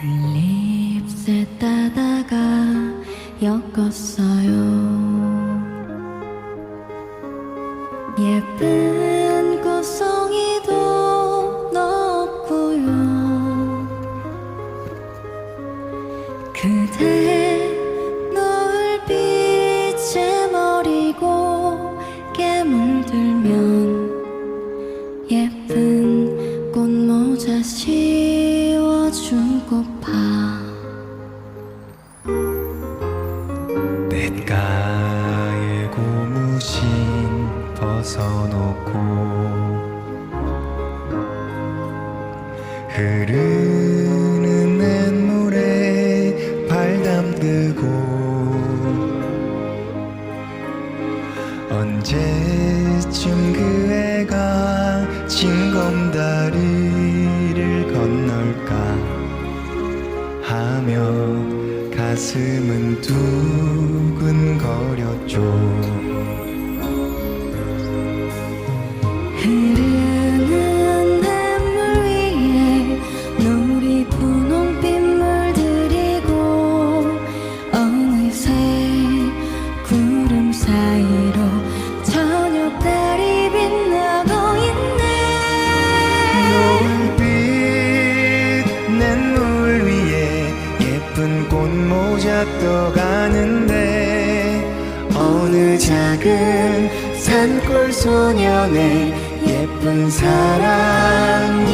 플립스 따다가 엮었어요. 예쁜 꽃송이도 넣었고요. 그대 노을빛에 머리고 깨물들면 씌워주고파 냇가에 고무신 벗어놓고 흐르는 냇물에 발 담그고 언제쯤 그 애가 징검다리 하며 가슴은 두근거렸죠 꽃모자 떠가는데 어느 작은 산골 소년의 예쁜 사랑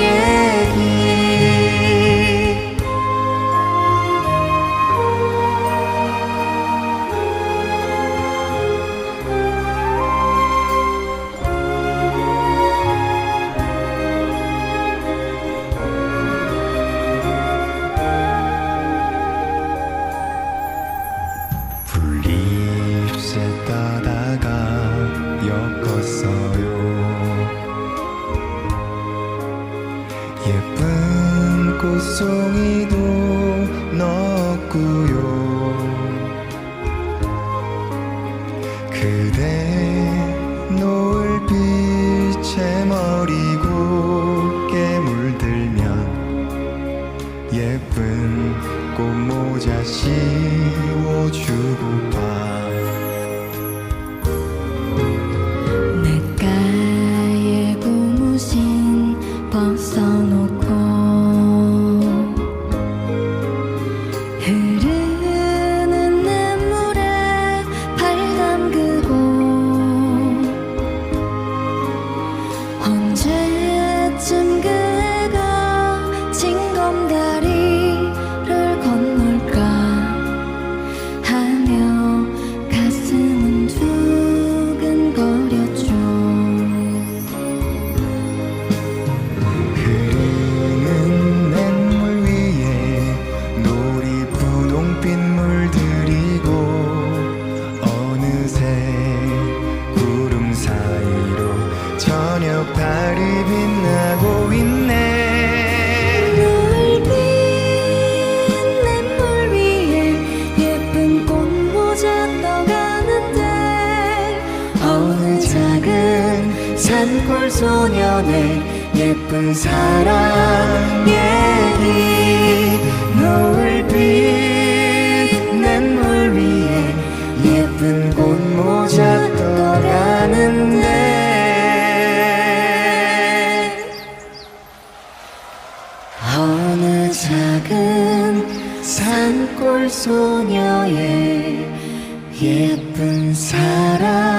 풀잎새 따다가 엮었어요. 예쁜 꽃송이도 넣었고요. 그대 노을빛에 머리고 깨물들면 예쁜 꽃모자 씌워주고파 저녁 달이 빛나고 있네. 노을빛 냇물 위에 예쁜 꽃모자 떠가는데 어느 작은 산골 소년의 예쁜 사랑 얘기 노을빛 소녀의 예쁜 사랑.